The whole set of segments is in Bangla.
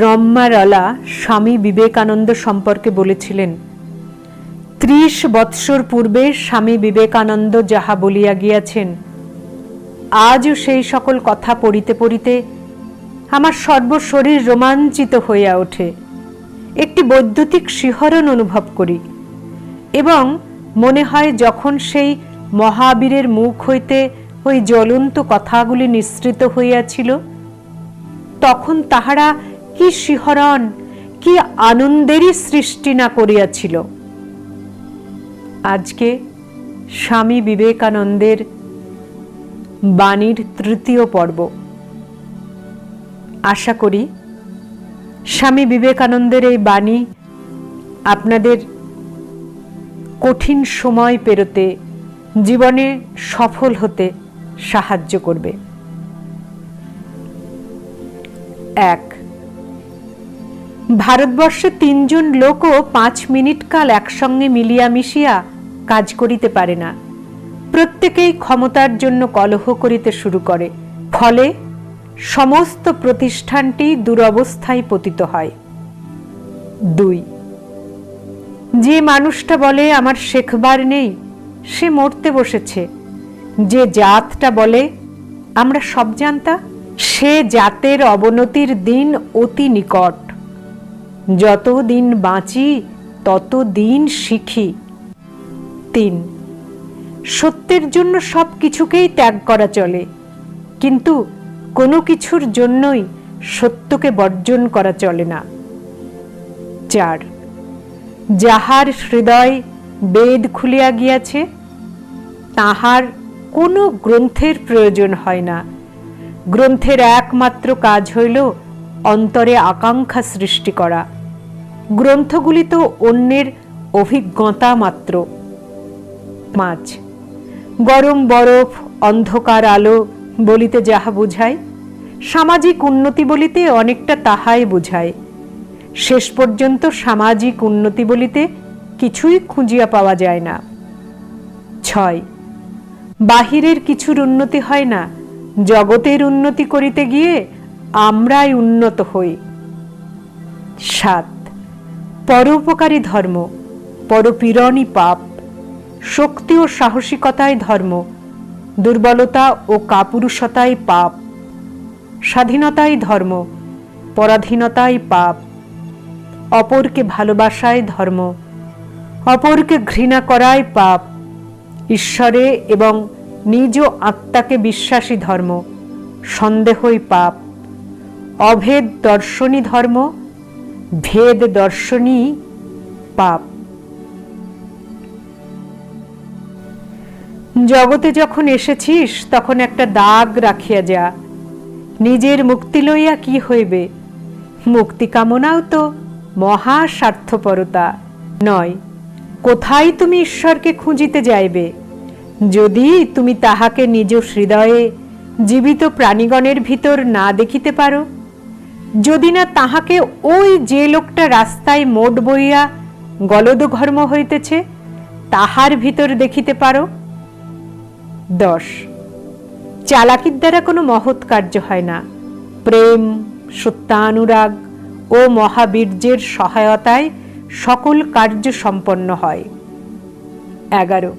রম্মারলা স্বামী বিবেকানন্দ সম্পর্কে বলেছিলেন, ত্রিশ বৎসর পূর্বে স্বামী বিবেকানন্দ যাহা বলিয়া গিয়াছেন, আজও সেই সকল কথা পড়িতে পড়িতে আমার সর্বশরীর রোমাঞ্চিত হইয়া ওঠে। একটি বৈদ্যুতিক শিহরণ অনুভব করি এবং মনে হয় যখন সেই মহাবীরের মুখ হইতে ওই জ্বলন্ত কথাগুলি নিঃসৃত হইয়াছিল, তখন তাহারা কি শিহরণ, কি আনন্দেরই সৃষ্টি না করিয়াছিল। আজকে স্বামী বিবেকানন্দের বাণীর তৃতীয় পর্ব। আশা করি স্বামী বিবেকানন্দের এই বাণী আপনাদের কঠিন সময় পেরোতে, জীবনে সফল হতে সাহায্য করবে। এক ভারতবর্ষে তিনজন লোকও পাঁচ মিনিট কাল একসঙ্গে মিলিয়া মিশিয়া কাজ করিতে পারে না। প্রত্যেকেই ক্ষমতার জন্য কলহ করিতে শুরু করে। ফলে সমস্ত প্রতিষ্ঠানটি দুরবস্থায় পতিত হয়। দুই, যে মানুষটা বলে, আমার শেখবার নেই, সে মরতে বসেছে। যে জাতটা বলে, আমরা সব জানতা? সে জাতের অবনতির দিন অতি নিকট। যত দিন বাঁচি তত দিন শিখি। তিন, সত্যের জন্য সব কিছুকেই ত্যাগ করা চলে, কিন্তু কোনো কিছুর জন্যই সত্যকে বর্জন করা চলে না। চার, যাহার হৃদয় বেদ খুলিয়া গিয়াছে, তাহার কোনো গ্রন্থের প্রয়োজন হয় না। গ্রন্থের একমাত্র কাজ হইল অন্তরে আকাঙ্ক্ষা সৃষ্টি করা। গ্রন্থগুলি তো অন্যের অভিজ্ঞতা মাত্র। পাঁচ গরম বরফ, অন্ধকার আলো বলিতে যাহা বুঝায়, সামাজিক উন্নতি বলিতে অনেকটা তাহাই বুঝায়। শেষ পর্যন্ত সামাজিক উন্নতি বলিতে কিছুই খুঁজিয়া পাওয়া যায় না। ছয়। বাহিরের কিছুর উন্নতি হয় না, জগতের উন্নতি করিতে গিয়ে আমরাই উন্নত হই। সাত। পরোপকারী ধর্ম, পরপীড়নই পাপ। শক্তি ও সাহসিকতায় ধর্ম, দুর্বলতা ও কাপুরুষতাই পাপ। স্বাধীনতাই ধর্ম, পরাধীনতাই পাপ। অপরকে ভালোবাসায় ধর্ম, অপরকে ঘৃণা করাই পাপ। ঈশ্বরে এবং নিজ আত্মাকে বিশ্বাসী ধর্ম, সন্দেহই পাপ। অভেদ দর্শনী ধর্ম, ভেদ দর্শনী পাপ। জগতে যখন এসেছিস, তখন একটা দাগ রাখিয়া যা। নিজের মুক্তি লইয়া কি হইবে? মুক্তি কামনাও তো মহা স্বার্থপরতা। নয়, কোথায় তুমি ঈশ্বরকে খুঁজিতে যাইবে? যদি তুমি তাহাকে নিজ হৃদয়ে জীবিত প্রাণীগণের ভিতর না দেখিতে পারো যদি না তাহাকে ওই যে লোকটা রাস্তায় মোট বইয়া গলদঘর্ম হইতেছে, তাহার ভিতর দেখিতে পারো। দশ। চালাকির দ্বারা কোনো মহৎ কার্য হয় না। প্রেম, সত্যানুরাগ ও মহাবীর্যের সহায়তায় সকল কার্য সম্পন্ন হয়। এগারো।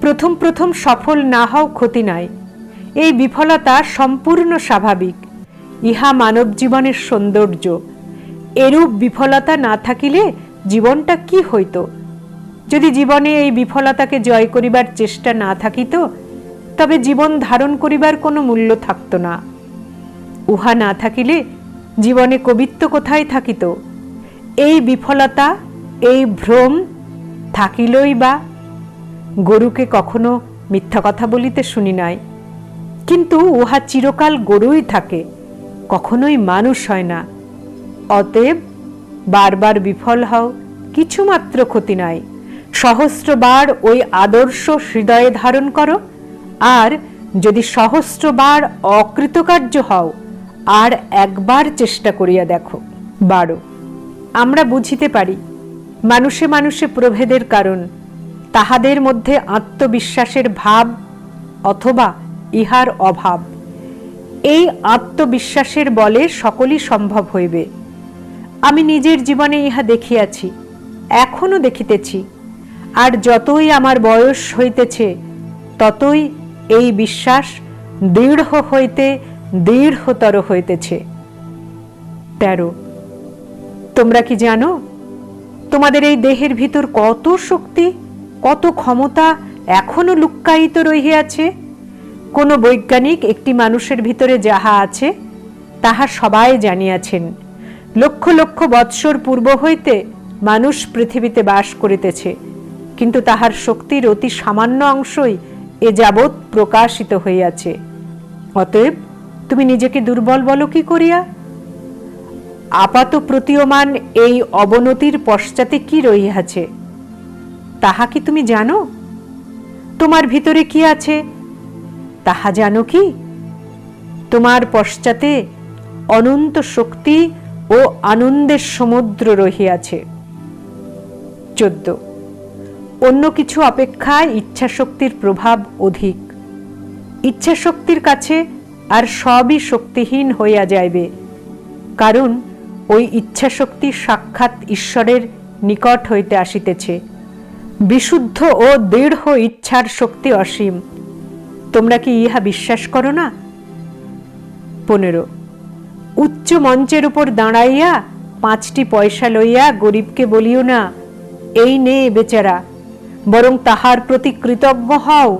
প্রথম প্রথম সফল না হও ক্ষতি নাই। এই বিফলতা সম্পূর্ণ স্বাভাবিক। ইহা মানব জীবনের সৌন্দর্য। এরূপ বিফলতা না থাকিলে জীবনটা কি হইত? যদি জীবনে এই বিফলতাকে জয় করিবার চেষ্টা না থাকিত, তবে জীবন ধারণ করিবার কোনো মূল্য থাকত না। উহা না থাকিলে জীবনে কবিত্ব কোথায় থাকিত? এই বিফলতা, এই ভ্রম থাকিলই বা? গরুকে কখনো মিথ্যা কথা বলিতে শুনি নাই। কিন্তু উহা চিরকাল গরুই থাকে। কখনোই মানুষ হয় না। অতএব বারবার বিফল হও, কিছুমাত্র ক্ষতি নাই। সহস্রবার ওই আদর্শ হৃদয়ে ধারণ করো, আর যদি সহস্রবার অকৃতকার্য হও, আর একবার চেষ্টা করিয়া দেখো, বারো। আমরা বুঝিতে পারি, মানুষে মানুষে প্রভেদের কারণ, তাহাদের মধ্যে আত্মবিশ্বাসের ভাব অথবা ইহার অভাব। এই আত্মবিশ্বাসের বলে সকলই সম্ভব হইবে। আমি নিজের জীবনে ইহা দেখিয়াছি এখনও দেখিতেছি। আর যতই আমার বয়স হইতেছে, ততই এই বিশ্বাস দৃঢ় হইতে দৃঢ়তর হইতেছে। তেরো। তোমরা কি জানো, তোমাদের এই দেহের ভিতর কত শক্তি, কত ক্ষমতা এখনও লুক্কায়িত রহিয়াছে? কোনো বৈজ্ঞানিক একটি মানুষের ভিতরে যাহা আছে, তাহা সবাই জানিয়াছেন। লক্ষ লক্ষ বৎসর পূর্ব হইতে মানুষ পৃথিবীতে বাস করিতেছে, কিন্তু তাহার শক্তির অতি সামান্য অংশই এ যাবৎ প্রকাশিত হইয়াছে। অতএব তুমি নিজেকে দুর্বল বলো কি করিয়া? আপাত প্রতীয়মান এই অবনতির পশ্চাতে কি রহিয়াছে, তাহা কি তুমি জানো? তোমার ভিতরে কি আছে তাহা জানো কি? তোমার পশ্চাতে অনন্ত শক্তি ও আনন্দের সমুদ্র রহিয়াছে। চোদ্দ। অন্য কিছু অপেক্ষা ইচ্ছাশক্তির প্রভাব অধিক। ইচ্ছাশক্তির কাছে আর সবই শক্তিহীন হইয়া যাইবে। কারণ ওই ইচ্ছাশক্তি সাক্ষাৎ ঈশ্বরের নিকট হইতে আসিতেছে। বিশুদ্ধ ও দৃঢ় ইচ্ছার শক্তি অসীম। তোমরা কি ইহা বিশ্বাস করো না? পনেরো, উচ্চ মঞ্চের উপর দাঁড়াইয়া পাঁচটি পয়সা লইয়া গরিবকে বলিও না, এই নে বেচারা, বরং তাহার প্রতি কৃতজ্ঞ হও।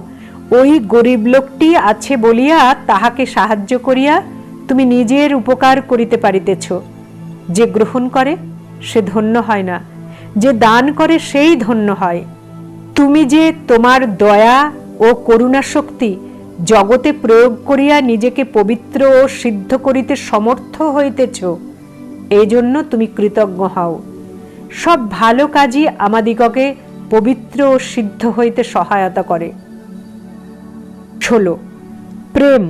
ওই গরিব লোকটি আছে বলিয়া তাহাকে সাহায্য করিয়া তুমি নিজের উপকার করিতে পারিতেছ। যে গ্রহণ করে, সে ধন্য হয় না। যে দান করে, সেই ধন্য হয়। তুমি যে তোমার দয়া ও করুণা শক্তি জগতে প্রয়োগ করিয়া নিজেকে পবিত্র ও সিদ্ধ করিতে সমর্থ হইতেছ এই জন্য তুমি কৃতজ্ঞ হও। সব ভালো কাজই আমাদিগকে পবিত্র ও সিদ্ধ হইতে সহায়তা করে। ষোলো, প্রেম।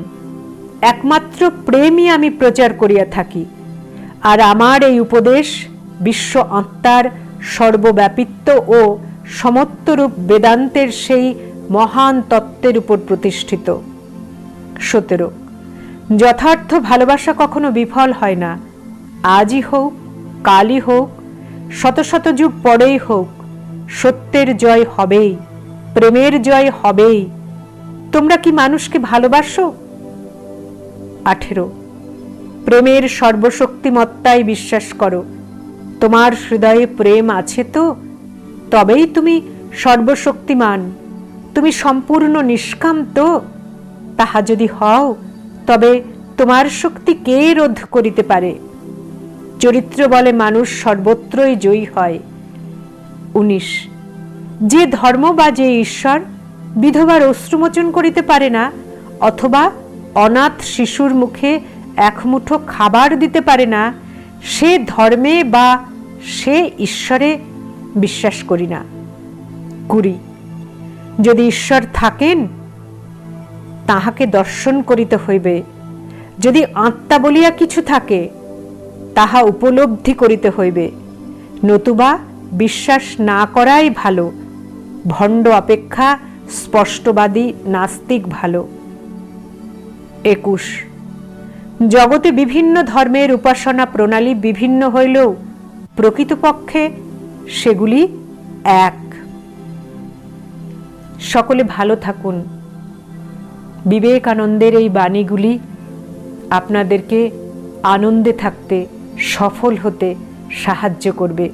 একমাত্র প্রেমই আমি প্রচার করিয়া থাকি, আর আমার এই উপদেশ বিশ্ব আত্মার সর্বব্যাপিত্ব ও সমত্বরূপ বেদান্তের সেই মহান তত্ত্বের উপর প্রতিষ্ঠিত। সতেরো, যথার্থ ভালোবাসা কখনো বিফল হয় না। আজই হোক, কালই হোক, শত শত যুগ পরেই হোক, সত্যের জয় হবেই, প্রেমের জয় হবেই। তোমরা কি মানুষকে ভালোবাসো? আঠেরো, প্রেমের সর্বশক্তিমত্তায় বিশ্বাস করো। তোমার হৃদয়ে প্রেম আছে তো, তবেই তুমি সর্বশক্তিমান। তুমি সম্পূর্ণ নিষ্কাম তো তাহা যদি হও, তবে তোমার শক্তি কে রোধ করিতে পারে? চরিত্র বলে মানুষ সর্বত্রই জয়ী হয়। উনিশ। যে ধর্ম বা যে ঈশ্বর বিধবার অশ্রুমোচন করিতে পারে না, অথবা অনাথ শিশুর মুখে এক মুঠো খাবার দিতে পারে না, সে ধর্মে বা সে ঈশ্বরে বিশ্বাস করি না। কুড়ি। যদি ঈশ্বর থাকেন, তাহাকে দর্শন করিতে হইবে। যদি আত্মা বলিয়া কিছু থাকে, তাহা উপলব্ধি করিতে হইবে। নতুবা বিশ্বাস না করাই ভালো, ভণ্ড অপেক্ষা স্পষ্টবাদী, নাস্তিক ভালো। একুশ। জগতে বিভিন্ন ধর্মের উপাসনা প্রণালী বিভিন্ন হইলেও প্রকৃতপক্ষে সেগুলি এক। সকলে ভালো থাকুন। বিবেকানন্দের এই বাণীগুলি আপনাদেরকে আনন্দে থাকতে সফল হতে সাহায্য করবে।